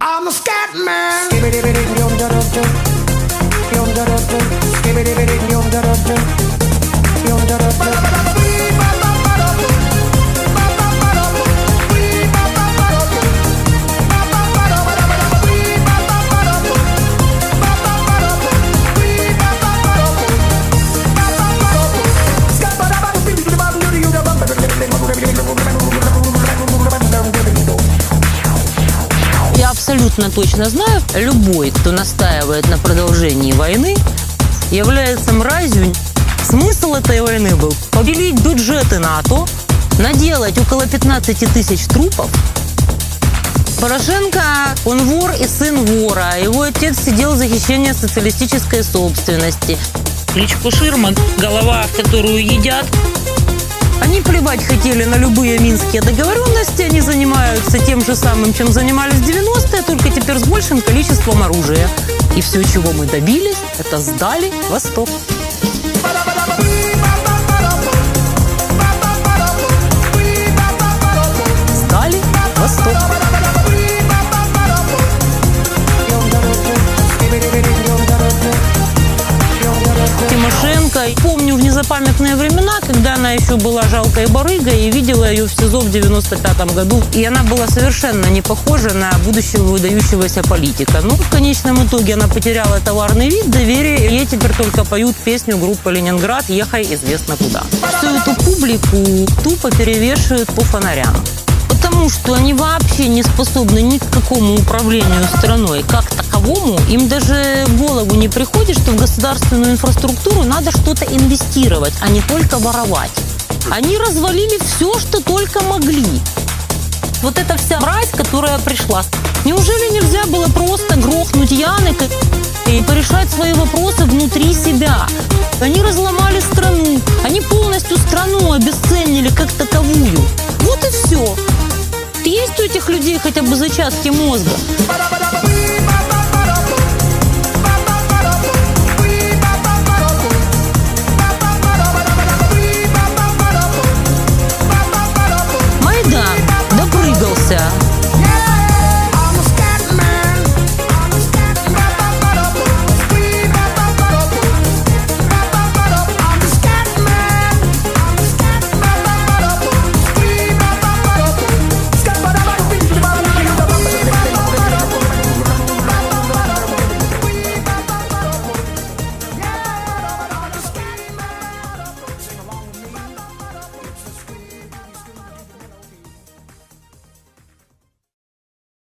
I'm a scat man. Абсолютно точно знаю, любой, кто настаивает на продолжении войны, является мразью. Смысл этой войны был поделить бюджеты НАТО, наделать около 15 тысяч трупов. Порошенко, он вор и сын вора. Его отец сидел за хищение социалистической собственности. Кличку Ширма, голова, которую едят, они плевать хотели на любые минские договоренности, они занимаются тем же самым, чем занимались в 90-е, только теперь с большим количеством оружия. И все, чего мы добились, это сдали Восток. Тимошенко. Помню в незапамятные времена, когда она еще была жалкой барыгой, и видела ее в СИЗО в 95 году. И она была совершенно не похожа на будущего выдающегося политика. Но в конечном итоге она потеряла товарный вид, доверие, и ей теперь только поют песню группы «Ленинград» «Ехай известно куда». Всю эту публику тупо перевешивают по фонарям. Потому что они вообще не способны ни к какому управлению страной как таковому. Им даже в голову не приходит, что в государственную инфраструктуру надо что-то инвестировать, а не только воровать. Они развалили все, что только могли. Вот эта вся мразь, которая пришла. Неужели нельзя было просто грохнуть Янок и порешать свои вопросы внутри себя? Они разломали страну. Они полностью страну обесценили как у этих людей хотя бы зачатки мозга?